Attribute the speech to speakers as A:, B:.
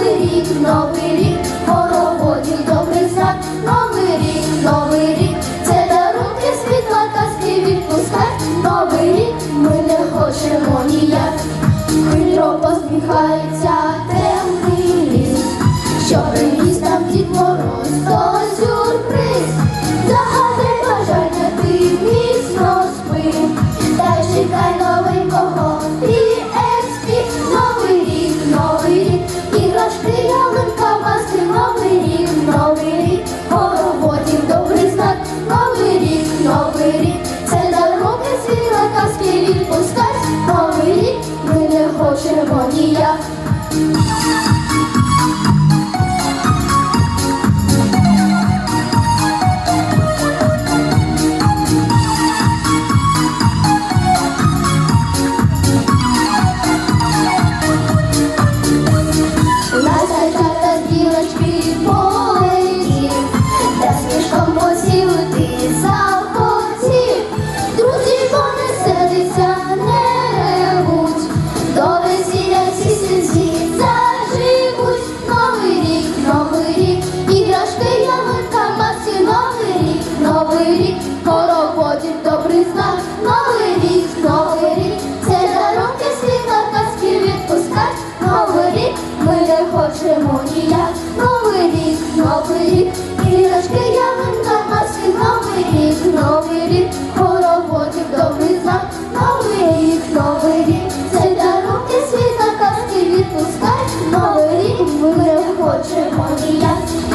A: новий рік, новий рік, хороводів добрий знак, новий рік, новий рік, це дарунки світла, казки відпускай, новий рік ми не хочемо ніяк, хитро посміхається. новий рік, це дарунки свіла казки відпускать, новий рік ми не хочемо ніяк. новий рік, новий рік, це дарунки світла казки відпускать, новий рік, ми не хочемо ніяк, новий рік, новий рік, книжки ялинка маски, новий рік, новий рік, хороводів добрий знак, новий рік, новий рік, це дарунки світла казки відпускать, новий рік, ми не хочемо ніяк.